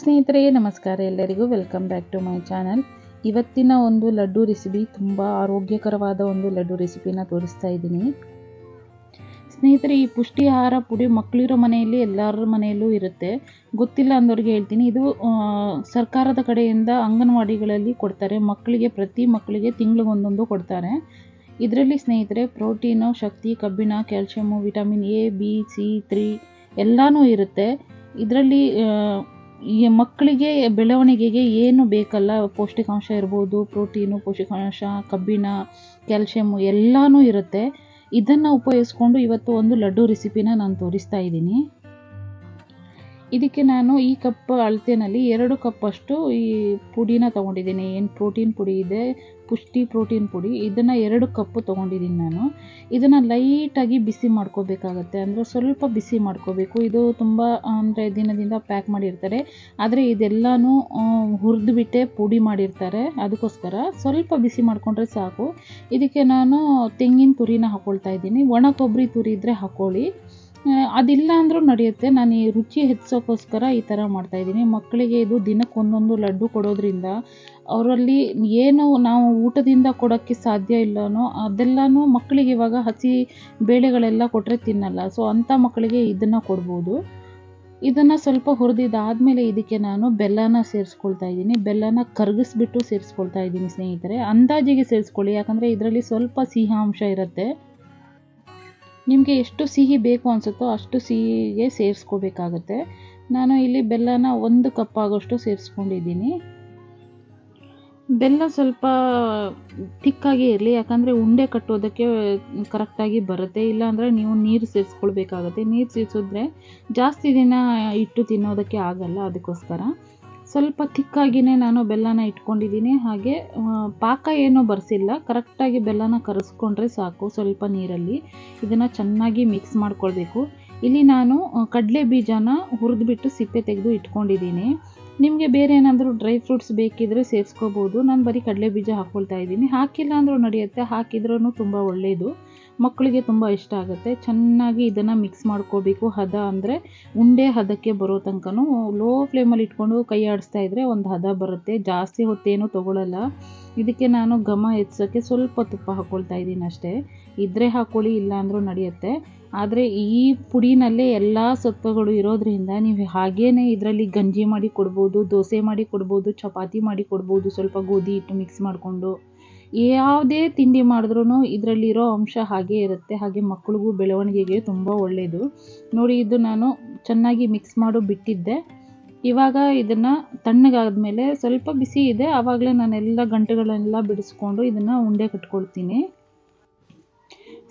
ಸ್ನೇಹಿತರೆ, ನಮಸ್ಕಾರ ಎಲ್ಲರಿಗೂ. Welcome back to my channel ಇವತ್ತಿನ ಒಂದು ಲಡ್ಡು ರೆಸಿಪಿ ತುಂಬ ಆರೋಗ್ಯಕರವಾದ ಒಂದು ಲಡ್ಡು ರೆಸಿಪಿನ ತೋರಿಸ್ತಾ ಇದ್ದೀನಿ. ಸ್ನೇಹಿತರೆ, ಈ ಪುಷ್ಟಿ ಆಹಾರ ಪುಡಿ ಮಕ್ಕಳಿರೋ ಮನೆಯಲ್ಲಿ ಎಲ್ಲರ ಮನೆಯಲ್ಲೂ ಇರುತ್ತೆ. ಗೊತ್ತಿಲ್ಲ ಅಂದವ್ರಿಗೆ ಹೇಳ್ತೀನಿ. ಇದು ಸರ್ಕಾರದ ಕಡೆಯಿಂದ ಅಂಗನವಾಡಿಗಳಲ್ಲಿ ಕೊಡ್ತಾರೆ. ಮಕ್ಕಳಿಗೆ ಪ್ರತಿ ಮಕ್ಕಳಿಗೆ ತಿಂಗಳಿಗೊಂದೊಂದು ಕೊಡ್ತಾರೆ. ಇದರಲ್ಲಿ ಸ್ನೇಹಿತರೆ ಪ್ರೋಟೀನು ಶಕ್ತಿ, ಕಬ್ಬಿಣ calcium vitamin A B C three ಎಲ್ಲನೂ ಇರುತ್ತೆ. ಇದರಲ್ಲಿ ಈ ಮಕ್ಕಳಿಗೆ ಬೆಳವಣಿಗೆಗೆ ಏನು ಬೇಕಲ್ಲ? ಪೌಷ್ಟಿಕಾಂಶ ಇರ್ಬೋದು, ಪ್ರೋಟೀನು, ಪೌಷ್ಟಿಕಾಂಶ, ಕಬ್ಬಿಣ ಕ್ಯಾಲ್ಶಿಯಮ್ಮು ಎಲ್ಲನೂ ಇರುತ್ತೆ. ಇದನ್ನು ಉಪಯೋಗಿಸ್ಕೊಂಡು ಇವತ್ತು ಒಂದು ಲಡ್ಡು ರೆಸಿಪಿನ ನಾನು ತೋರಿಸ್ತಾ ಇದ್ದೀನಿ. ಇದಕ್ಕೆ ನಾನು ಈ ಕಪ್ ಅಳತೆನಲ್ಲಿ ಎರಡು ಕಪ್ಪಷ್ಟು ಈ ಪುಡಿನ ತೊಗೊಂಡಿದ್ದೀನಿ. ಏನು ಪ್ರೋಟೀನ್ ಪುಡಿ ಇದೆ, ಪುಷ್ಟಿ ಪ್ರೋಟೀನ್ ಪುಡಿ, ಇದನ್ನು ಎರಡು ಕಪ್ಪು ತೊಗೊಂಡಿದ್ದೀನಿ ನಾನು. ಇದನ್ನು ಲೈಟಾಗಿ ಬಿಸಿ ಮಾಡ್ಕೋಬೇಕಾಗತ್ತೆ. ಅಂದರೆ ಸ್ವಲ್ಪ ಬಿಸಿ ಮಾಡ್ಕೋಬೇಕು. ಇದು ತುಂಬ, ಅಂದರೆ ದಿನದಿಂದ ಪ್ಯಾಕ್ ಮಾಡಿರ್ತಾರೆ. ಆದರೆ ಇದೆಲ್ಲನೂ ಹುರಿದು ಬಿಟ್ಟೆ ಪುಡಿ ಮಾಡಿರ್ತಾರೆ. ಅದಕ್ಕೋಸ್ಕರ ಸ್ವಲ್ಪ ಬಿಸಿ ಮಾಡಿಕೊಂಡ್ರೆ ಸಾಕು. ಇದಕ್ಕೆ ನಾನು ತೆಂಗಿನ ತುರಿನ ಹಾಕ್ಕೊಳ್ತಾ ಇದ್ದೀನಿ. ಒಣ ಕೊಬ್ಬರಿ ತುರಿ ಇದ್ದರೆ ಹಾಕ್ಕೊಳ್ಳಿ ಅದಿಲ್ಲ ಅಂದರೂ ನಡೆಯುತ್ತೆ. ನಾನು ಈ ರುಚಿ ಹೆಚ್ಚಿಸೋಕ್ಕೋಸ್ಕರ ಈ ಥರ ಮಾಡ್ತಾಯಿದ್ದೀನಿ ಮಕ್ಕಳಿಗೆ ಇದು ದಿನಕ್ಕೆ ಒಂದೊಂದು ಲಡ್ಡು ಕೊಡೋದ್ರಿಂದ ಅವರಲ್ಲಿ ಏನು ನಾವು ಊಟದಿಂದ ಕೊಡೋಕ್ಕೆ ಸಾಧ್ಯ ಇಲ್ಲನೋ ಅದೆಲ್ಲನೂ ಮಕ್ಕಳಿಗೆ ಇವಾಗ ಹಸಿ ಬೇಳೆಗಳೆಲ್ಲ ಕೊಟ್ಟರೆ ತಿನ್ನಲ್ಲ. ಸೊ ಅಂಥ ಮಕ್ಕಳಿಗೆ ಇದನ್ನು ಕೊಡ್ಬೋದು. ಇದನ್ನು ಸ್ವಲ್ಪ ಹುರಿದಿದ್ದಾದಮೇಲೆ ಇದಕ್ಕೆ ನಾನು ಬೆಲ್ಲನ ಸೇರಿಸ್ಕೊಳ್ತಾ ಇದ್ದೀನಿ. ಬೆಲ್ಲನ ಕರಗಿಸ್ಬಿಟ್ಟು ಸೇರಿಸ್ಕೊಳ್ತಾ ಇದ್ದೀನಿ ಸ್ನೇಹಿತರೆ. ಅಂದಾಜಿಗೆ ಸೇರಿಸ್ಕೊಳ್ಳಿ. ಯಾಕಂದರೆ ಇದರಲ್ಲಿ ಸ್ವಲ್ಪ ಸಿಹಿ ಅಂಶ ಇರುತ್ತೆ. ನಿಮಗೆ ಎಷ್ಟು ಸಿಹಿ ಬೇಕು ಅನಿಸುತ್ತೋ ಅಷ್ಟು ಸಿಹಿಗೆ ಸೇರಿಸ್ಕೋಬೇಕಾಗುತ್ತೆ. ನಾನು ಇಲ್ಲಿ ಬೆಲ್ಲನ ಒಂದು ಕಪ್ ಆಗೋಷ್ಟು ಸೇರಿಸ್ಕೊಂಡಿದ್ದೀನಿ. ಬೆಲ್ಲ ಸ್ವಲ್ಪ ತಿಕ್ಕಾಗಿ ಇರಲಿ, ಯಾಕಂದರೆ ಉಂಡೆ ಕಟ್ಟೋದಕ್ಕೆ ಕರೆಕ್ಟಾಗಿ ಬರುತ್ತೆ. ಇಲ್ಲಾಂದರೆ ನೀವು ನೀರು ಸೇರಿಸ್ಕೊಳ್ಬೇಕಾಗತ್ತೆ. ನೀರು ಸೇರಿಸಿದ್ರೆ ಜಾಸ್ತಿ ದಿನ ಇಟ್ಟು ತಿನ್ನೋದಕ್ಕೆ ಆಗಲ್ಲ ಅದಕ್ಕೋಸ್ಕರ. ಸ್ವಲ್ಪ ತಿಕ್ಕಾಗಿಯೇ ನಾನು ಬೆಲ್ಲನ ಇಟ್ಕೊಂಡಿದ್ದೀನಿ. ಹಾಗೆ ಪಾಕ ಏನೂ ಬರೆಸಿಲ್ಲ. ಕರೆಕ್ಟಾಗಿ ಬೆಲ್ಲನ ಕರೆಸ್ಕೊಂಡ್ರೆ ಸಾಕು ಸ್ವಲ್ಪ ನೀರಲ್ಲಿ. ಇದನ್ನು ಚೆನ್ನಾಗಿ ಮಿಕ್ಸ್ ಮಾಡ್ಕೊಳ್ಬೇಕು. ಇಲ್ಲಿ ನಾನು ಕಡಲೆ ಬೀಜನ ಹುರಿದ್ಬಿಟ್ಟು ಸಿಪ್ಪೆ ತೆಗೆದು ಇಟ್ಕೊಂಡಿದ್ದೀನಿ. ನಿಮಗೆ ಬೇರೆ ಏನಾದರೂ ಡ್ರೈ ಫ್ರೂಟ್ಸ್ ಬೇಕಿದ್ರೆ ಸೇರಿಸ್ಕೋಬೋದು. ನಾನು ಬರೀ ಕಡಲೆ ಬೀಜ ಹಾಕ್ಕೊಳ್ತಾ ಇದ್ದೀನಿ. ಹಾಕಿಲ್ಲ ಅಂದರೂ ನಡೆಯುತ್ತೆ. ಹಾಕಿದ್ರೂ ತುಂಬ ಒಳ್ಳೆಯದು ಮಕ್ಕಳಿಗೆ ತುಂಬ ಇಷ್ಟ ಆಗುತ್ತೆ. ಚೆನ್ನಾಗಿ ಇದನ್ನು ಮಿಕ್ಸ್ ಮಾಡ್ಕೋಬೇಕು. ಹದ ಅಂದರೆ ಉಂಡೆ ಹದಕ್ಕೆ ಬರೋ ತನಕನೂ ಲೋ ಫ್ಲೇಮಲ್ಲಿ ಇಟ್ಕೊಂಡು ಕೈ ಆಡಿಸ್ತಾ ಇದ್ದರೆ ಒಂದು ಹದ ಬರುತ್ತೆ. ಜಾಸ್ತಿ ಹೊತ್ತೇನು ತೊಗೊಳಲ್ಲ. ಇದಕ್ಕೆ ನಾನು ಘಮ ಹೆಚ್ಚೋಕ್ಕೆ ಸ್ವಲ್ಪ ತುಪ್ಪ ಹಾಕ್ಕೊಳ್ತಾ ಇದ್ದೀನಿ ಅಷ್ಟೇ. ಇದ್ದರೆ ಹಾಕ್ಕೊಳ್ಳಿ ಇಲ್ಲಾಂದರೂ ನಡೆಯುತ್ತೆ. ಆದರೆ ಈ ಪುಡಿನಲ್ಲೇ ಎಲ್ಲ ಸತ್ವಗಳು ಇರೋದ್ರಿಂದ ನೀವು ಹಾಗೇ ಇದರಲ್ಲಿ ಗಂಜಿ ಮಾಡಿ ಕೊಡ್ಬೋದು, ದೋಸೆ ಮಾಡಿ ಕೊಡ್ಬೋದು, ಚಪಾತಿ ಮಾಡಿ ಕೊಡ್ಬೋದು, ಸ್ವಲ್ಪ ಗೋಧಿ ಹಿಟ್ಟು ಮಿಕ್ಸ್ ಮಾಡಿಕೊಂಡು. ಯಾವುದೇ ತಿಂಡಿ ಮಾಡಿದ್ರೂ ಇದರಲ್ಲಿರೋ ಅಂಶ ಹಾಗೇ ಇರುತ್ತೆ. ಹಾಗೆ ಮಕ್ಕಳಿಗೂ ಬೆಳವಣಿಗೆಗೆ ತುಂಬ ಒಳ್ಳೆಯದು ನೋಡಿ, ಇದು ನಾನು ಚೆನ್ನಾಗಿ ಮಿಕ್ಸ್ ಮಾಡು ಬಿಟ್ಟಿದ್ದೆ. ಇವಾಗ ಇದನ್ನು ತಣ್ಣಗಾದ್ಮೇಲೆ ಸ್ವಲ್ಪ ಬಿಸಿ ಇದೆ. ಆವಾಗಲೇ ನಾನೆಲ್ಲ ಗಂಟೆಗಳನ್ನೆಲ್ಲ ಬಿಡಿಸ್ಕೊಂಡು ಇದನ್ನು ಉಂಡೆ ಕಟ್ಕೊಳ್ತೀನಿ.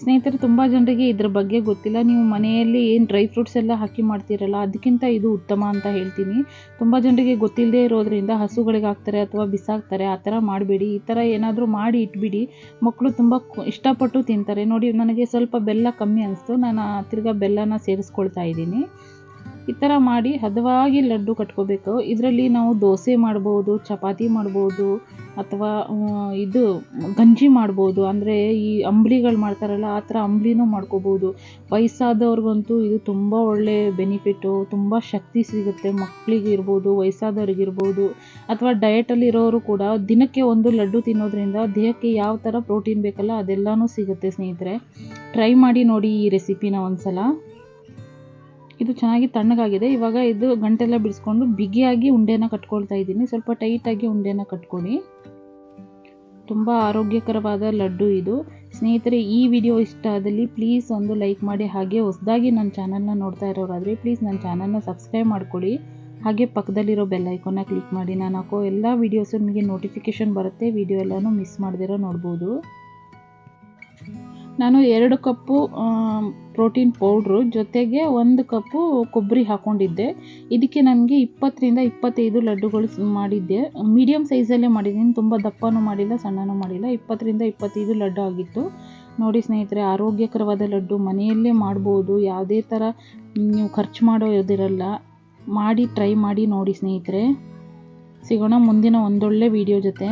ಸ್ನೇಹಿತರೆ, ತುಂಬ ಜನರಿಗೆ ಇದ್ರ ಬಗ್ಗೆ ಗೊತ್ತಿಲ್ಲ. ನೀವು ಮನೆಯಲ್ಲಿ ಏನು ಡ್ರೈ ಫ್ರೂಟ್ಸ್ ಎಲ್ಲ ಹಾಕಿ ಮಾಡ್ತೀರಲ್ಲ, ಅದಕ್ಕಿಂತ ಇದು ಉತ್ತಮ ಅಂತ ಹೇಳ್ತೀನಿ. ತುಂಬ ಜನರಿಗೆ ಗೊತ್ತಿಲ್ಲದೆ ಇರೋದ್ರಿಂದ ಹಸುಗಳಿಗೆ ಹಾಕ್ತಾರೆ ಅಥವಾ ಬಿಸಾಕ್ತಾರೆ, ಆ ಥರ ಮಾಡಬೇಡಿ. ಈ ಥರ ಏನಾದರೂ ಮಾಡಿ ಇಟ್ಬಿಡಿ. ಮಕ್ಕಳು ತುಂಬ ಇಷ್ಟಪಟ್ಟು ತಿಂತಾರೆ. ನೋಡಿ, ನನಗೆ ಸ್ವಲ್ಪ ಬೆಲ್ಲ ಕಮ್ಮಿ ಅನಿಸ್ತು. ನಾನು ತಿರ್ಗಾ ಬೆಲ್ಲನ ಸೇರಿಸ್ಕೊಳ್ತಾ ಇದ್ದೀನಿ. ಈ ಥರ ಮಾಡಿ ಹದವಾಗಿ ಲಡ್ಡು ಕಟ್ಕೋಬೇಕು. ಇದರಲ್ಲಿ ನಾವು ದೋಸೆ ಮಾಡ್ಬೋದು, ಚಪಾತಿ ಮಾಡ್ಬೋದು, ಅಥವಾ ಇದು ಗಂಜಿ ಮಾಡ್ಬೋದು. ಅಂದರೆ ಈ ಅಂಬ್ಲಿಗಳು ಮಾಡ್ತಾರಲ್ಲ, ಆ ಥರ ಅಂಬ್ಲಿನೂ ಮಾಡ್ಕೋಬೋದು. ವಯಸ್ಸಾದವ್ರಿಗಂತೂ ಇದು ತುಂಬ ಒಳ್ಳೆ ಬೆನಿಫಿಟ್ಟು ತುಂಬ ಶಕ್ತಿ ಸಿಗುತ್ತೆ ಮಕ್ಕಳಿಗಿರ್ಬೋದು ವಯಸ್ಸಾದವ್ರಿಗಿರ್ಬೋದು ಅಥವಾ ಡಯೆಟಲ್ಲಿರೋರು ಕೂಡ ದಿನಕ್ಕೆ ಒಂದು ಲಡ್ಡು ತಿನ್ನೋದ್ರಿಂದ ದೇಹಕ್ಕೆ ಯಾವ ಥರ ಪ್ರೋಟೀನ್ ಬೇಕಲ್ಲ ಅದೆಲ್ಲನೂ ಸಿಗುತ್ತೆ ಸ್ನೇಹಿತರೆ. ಟ್ರೈ ಮಾಡಿ ನೋಡಿ ಈ ರೆಸಿಪಿನ ಒಂದ್ಸಲ. ಇದು ಚೆನ್ನಾಗಿ ತಣ್ಣಗಾಗಿದೆ. ಇವಾಗ ಇದು ಗಂಟೆಲ್ಲ ಬಿಡಿಸ್ಕೊಂಡು ಬಿಗಿಯಾಗಿ ಉಂಡೆನ ಕಟ್ಕೊಳ್ತಾ ಇದ್ದೀನಿ. ಸ್ವಲ್ಪ ಟೈಟಾಗಿ ಉಂಡೆನ ಕಟ್ಕೊಳ್ಳಿ ತುಂಬ ಆರೋಗ್ಯಕರವಾದ ಲಡ್ಡು ಇದು. ಸ್ನೇಹಿತರೆ, ಈ ವಿಡಿಯೋ ಇಷ್ಟ ಆದಲ್ಲಿ ಪ್ಲೀಸ್ ಒಂದು ಲೈಕ್ ಮಾಡಿ. ಹಾಗೆ ಹೊಸದಾಗಿ ನನ್ನ ಚಾನಲ್ನ ನೋಡ್ತಾ ಇರೋರಾದರೆ ಪ್ಲೀಸ್ ನನ್ನ ಚಾನಲ್ನ ಸಬ್ಸ್ಕ್ರೈಬ್ ಮಾಡ್ಕೊಳ್ಳಿ ಹಾಗೆ ಪಕ್ಕದಲ್ಲಿರೋ ಬೆಲ್ ಐಕೋನ ಕ್ಲಿಕ್ ಮಾಡಿ. ನಾನು ಹಾಕೋ ಎಲ್ಲ ವೀಡಿಯೋಸು ನಿಮಗೆ ನೋಟಿಫಿಕೇಷನ್ ಬರುತ್ತೆ. ವಿಡಿಯೋ ಎಲ್ಲನೂ ಮಿಸ್ ಮಾಡ್ದಿರೋ ನೋಡ್ಬೋದು. ನಾನು ಎರಡು ಕಪ್ಪು ಪ್ರೋಟೀನ್ ಪೌಡ್ರು, ಜೊತೆಗೆ ಒಂದು ಕಪ್ಪು ಕೊಬ್ಬರಿ ಹಾಕ್ಕೊಂಡಿದ್ದೆ ಇದಕ್ಕೆ ನನಗೆ ಇಪ್ಪತ್ತರಿಂದ ಇಪ್ಪತ್ತೈದು ಲಡ್ಡುಗಳು ಮಾಡಿದ್ದೆ. ಮೀಡಿಯಮ್ ಸೈಜಲ್ಲೇ ಮಾಡಿದ್ದೀನಿ. ತುಂಬ ದಪ್ಪನೂ ಮಾಡಿಲ್ಲ, ಸಣ್ಣನೂ ಮಾಡಿಲ್ಲ. ಇಪ್ಪತ್ತರಿಂದ ಇಪ್ಪತ್ತೈದು ಲಡ್ಡು ಆಗಿತ್ತು. ನೋಡಿ ಸ್ನೇಹಿತರೆ, ಆರೋಗ್ಯಕರವಾದ ಲಡ್ಡು. ಮನೆಯಲ್ಲೇ ಮಾಡ್ಬೋದು. ಯಾವುದೇ ಥರ ನೀವು ಖರ್ಚು ಮಾಡೋದಿರಲ್ಲ ಮಾಡಿ, ಟ್ರೈ ಮಾಡಿ ನೋಡಿ ಸ್ನೇಹಿತರೆ. ಸಿಗೋಣ ಮುಂದಿನ ಒಂದೊಳ್ಳೆ ವಿಡಿಯೋ ಜೊತೆ.